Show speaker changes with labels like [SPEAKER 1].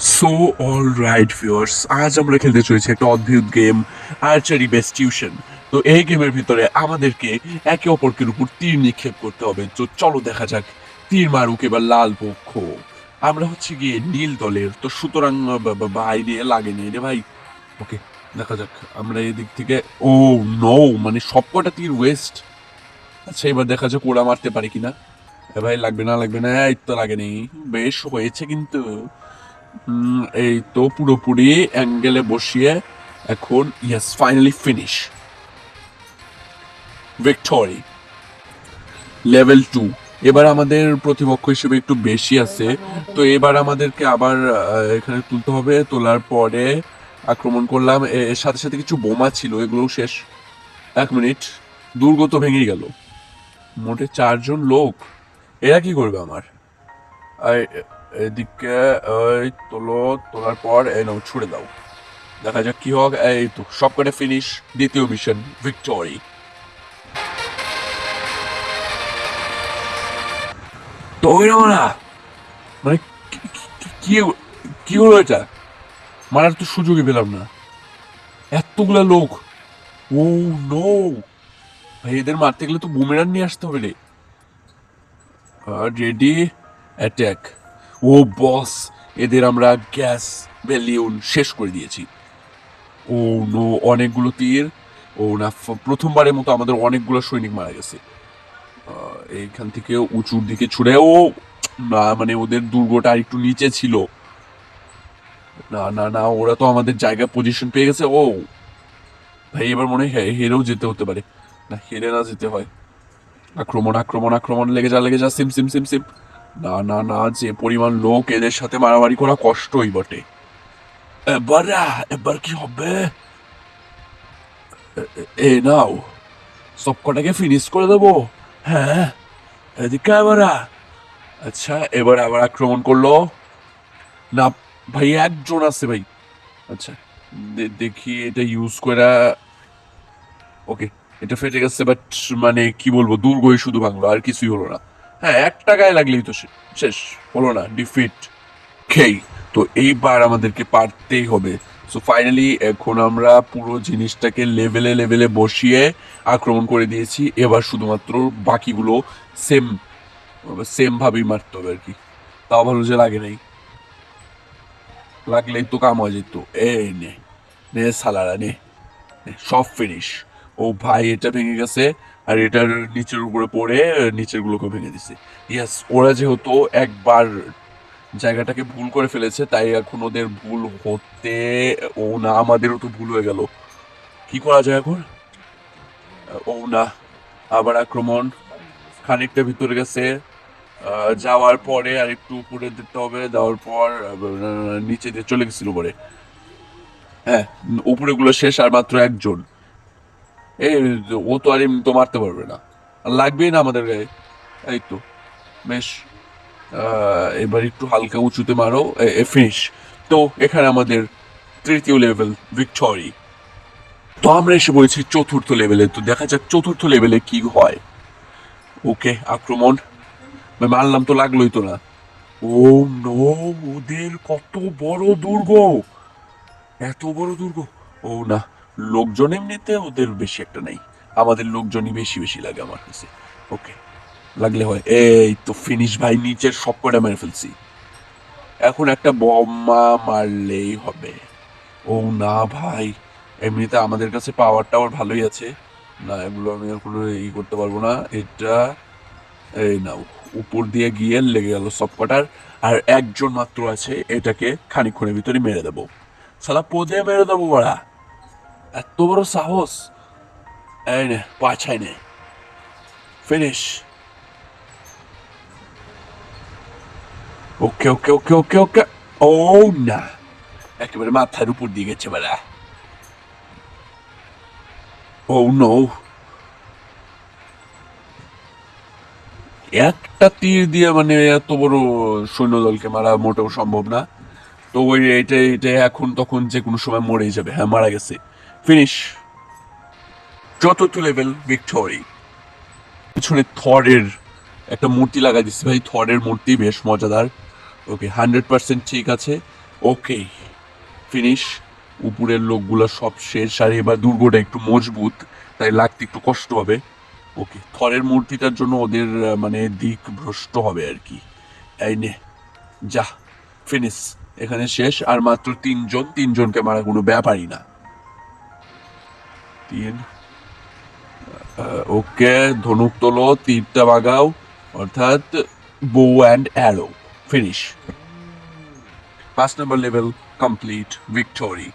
[SPEAKER 1] So all right viewers আজ আমরা খেলতে চলেছি একটা অদ্ভুত গেম আর্চারি বেস্ট টিউশন তো এই গেমের ভিতরে আমাদেরকে একে অপরকের উপর তীর নিক্ষেপ করতে হবে। তো চলো দেখা যাক, তীর মারুক এবার লাল পক্ষ। আমরা হচ্ছে গিয়ে নীল দলের। তো সুতরাং বা- বাইরে লাগেনি রে ভাই। ওকে, দেখা যাক, আমরা এদিক থেকে, ও নো মানে সবকটা তীর ওয়েস্ট আচ্ছা এবার দেখা যাক ওরা মারতে পারে কিনা। এ ভাই, লাগবে না লাগবে না, এই তো লাগেনি বেশ, হয়েছে কিন্তু। এই তো পুরোপুরি অ্যাঙ্গেলে বসিয়ে এখন yes finally finish victory level two এবার আমাদের প্রতিপক্ষ হিসেবে একটু বেশি আছে। তো এবার আমাদেরকে আবার এখানে তুলতে হবে। তোলার পরে আক্রমণ করলাম। এর সাথে সাথে কিছু বোমা ছিল, এগুলোও শেষ। এক মিনিট। দুর্গ তো ভেঙেই গেল। মোটে চারজন লোক। এরা কি করবে আমার? এই- এদিকে ওই তোলো, তোলার পর, এই নাও, ছুড়ে দাও। দেখা যাক কি হোক এই তো, সব কটা ফিনিশ দ্বিতীয় মিশন ভিক্টোরি তো ওরা মানে কি- কি- হলো এটা? মারার তো সুযোগই পেলাম না। এতগুলা লোক। Oh no. ভাই, এদের মারতে গেলে তো বুমেরান নিয়ে আসতে হবে রে। রেডি অ্যাটাক ও বস, এদের আমরা গ্যাস ভ্যালিউন শেষ করে দিয়েছি। ও নো অনেকগুলো তীর, ও না প্রথমবারের মতো আমাদের অনেকগুলো সৈনিক মারা গেছে। এইখান থেকে উঁচুর দিকে ছুড়ে, ও, না মানে ওদের দুর্গটা একটু নিচে ছিল। না না না, ওরা তো আমাদের জায়গায় পজিশন পেয়ে গেছে, ও। ভাই, এবার মনে হয় হেরেও যেতে হতে পারে। না, হেরে না যেতে হয়। আক্রমণ আক্রমণ আক্রমণ, লেগে যা লেগে যা, সিম সিম সিম সিম। না না না, যে পরিমাণ লোক এদের সাথে মারামারি করা কষ্টই বটে। এবার এবার কি হবে? এ- নাও, সব কটাকে ফিনিশ করে দেবো। হ্যাঁ এদিকে এবার আচ্ছা এবার আবার আক্রমণ করল। না, ভাই, একজন আছে ভাই। আচ্ছা দেখি এটা ইউজ করে ওকে এটা ফেটে গেছে বাট মানে কি বলব, দুর্গই শুধু ভাঙলো আর কিছুই হলো না। হ্যাঁ এক টাকায় লাগলেই তো শেষ হলো না ডিফিট খেই। তো এইবার আমাদেরকে পারতেই হবে। সো ফাইনালি এখন আমরা পুরো জিনিসটাকে লেভেলে লেভেলে বসিয়ে আক্রমণ করে দিয়েছি। এবার শুধুমাত্র বাকিগুলো সেম সেম ভাবেই মারতে হবে আর কি। তাও ভালো যে লাগে নাই। লাগলেই তো কাম হয়ে যেত। এই নে সালারা নে, সব ফিনিশ ও ভাই এটা ভেঙে গেছে। আর এটার নিচের উপরে পড়ে নিচের গুলোকে ভেঙে দিছে। ইয়াস ওরা যেহেতু একবার জায়গাটাকে ভুল করে ফেলেছে, তাই এখন ওদের ভুল হতে, ও না, আমাদেরও তো ভুল হয়ে গেল। কি করা যায় এখন? ও না, আবার আক্রমণ। খানিকটা ভিতরে গেছে। যাওয়ার পরে আর একটু উপরে দিতে হবে, যাওয়ার পর নিচে দিয়ে চলে গেছিল পরে হ্যাঁ উপরে গুলো শেষ আর মাত্র একজন। এই ও তো আর এমনি তো মারতে পারবে না। লাগবেই না আমাদের গায়ে। এই তো, বেশ। এবার একটু হালকা উঁচুতে মারো। ফিনিশ তো, এখানে আমাদের তৃতীয় লেভেল ভিক্টোরি তো আমরা এসে বলেছি চতুর্থ লেভেলে তো দেখা যাক চতুর্থ লেভেলে কি হয়। ওকে, আক্রমণ। মারলাম তো লাগলোই তো না। ও নো ওদের কত বড় দুর্গ! এত বড় দুর্গ! ও না লোকজন এমনিতে ওদের বেশি একটা নেই। আমাদের লোকজনই বেশি বেশি লাগে আমার কাছে। ওকে লাগলে হয়, এই তো ফিনিশ ভাই নিচের সব কটা মেরে ফেলছি। এখন একটা বোমা মারলেই হবে। ও না ভাই, এমনিতে আমাদের কাছে পাওয়ার টাওয়ার ভালোই আছে। না, এগুলো আমি আর কোনো ই করতে পারব না। এটা, এই না উপর দিয়ে গিয়ে লেগে গেল সব কটার। আর একজন মাত্র আছে, এটাকে খানিক্ষণের ভিতরে মেরে দেবো। সালা পদে মেরে দেবো বড়া এত বড় সাহস। এই নে পাছাই নে। ফিনিশ ওকে ওকে ওকে ওকে ওকে ও না একেবারে মাথার উপর দিয়ে গেছে বেড়া। ও নো একটা তীর দিয়ে মানে এত বড় সৈন্যদলকে মারা মোটেও সম্ভব না। তো ওই এটা এটা এখন তখন যে কোনো সময় মরেই যাবে। হ্যাঁ মারা গেছে। ফিনিশ চতুর্থ লেভেল ভিক্টোরি পিছনে থরের একটা মূর্তি লাগাই দিচ্ছে ভাই। থরের মূর্তি বেশ মজাদার। ওকে হান্ড্রেড পার্সেন্ট ঠিক আছে। ওকে ফিনিশ উপরের লোকগুলো সব শেষ। আর এবার দুর্গটা একটু মজবুত, তাই লাগতে একটু কষ্ট হবে। ওকে থরের মূর্তিটার জন্য ওদের মানে দিক ভ্রষ্ট হবে আর কি। এই নে, যা ফিনিশ এখানে শেষ। আর মাত্র তিনজন, তিনজনকে মারা কোনো ব্যাপারই না। তিন ওকে ধনুক তোলো, তীরটা বাগাও, অর্থাৎ বো অ্যান্ড অ্যারো ফিনিশ পাঁচ নম্বর লেভেল কমপ্লিট ভিক্টোরি